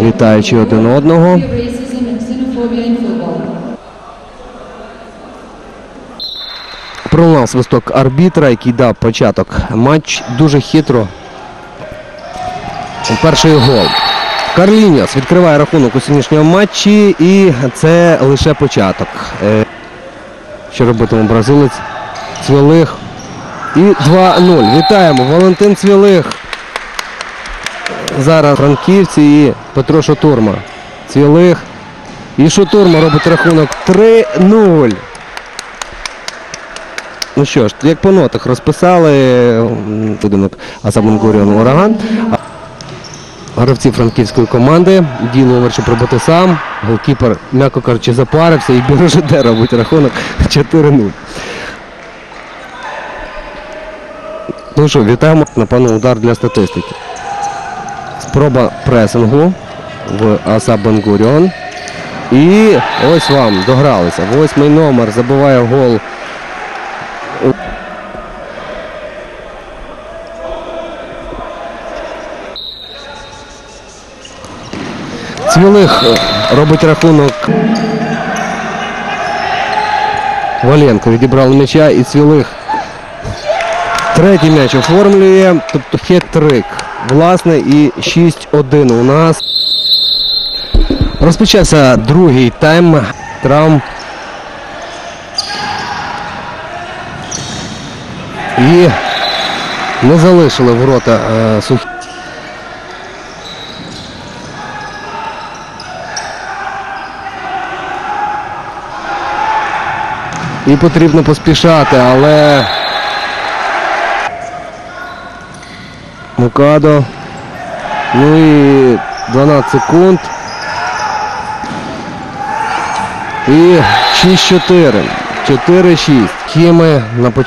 вітаючи один одного. Пролунав свисток арбітра, який дав початок. Матч дуже хитро. Перший гол. Карлініас відкриває рахунок у сьогоднішньому матчі, і це лише початок. Е, Що робитиме бразилець? Цвілих. І 2-0. Вітаємо. Валентин Цвілих. Зараз франківці і Петро Шотурма. Цвілих. І Шотурма робить рахунок 3-0. Ну що ж, як по нотах розписали будинок Асабон Гуріон Ураган. Гравці франківської команди діло вирішив пробити сам. Голкіпер, м'яко кажучи, запарився і Бережиде робить рахунок 4-0. Ну що, вітаємо. Напевно, удар для статистики. Спроба пресингу в Аса Бенгуріон. І ось вам догралися. Восьмий номер забиває гол Цвілих е, робить рахунок. Валенко відібрав м'яча і Цвілих третій м'яч оформлює, тобто хет-трик. Власне, і 6-1 у нас. Розпочався другий тайм травм. І не залишили ворота е, сухі. І потрібно поспішати, але Мукадо. Ну і 12 секунд. І 6-4. 4-6. Хіми на початку.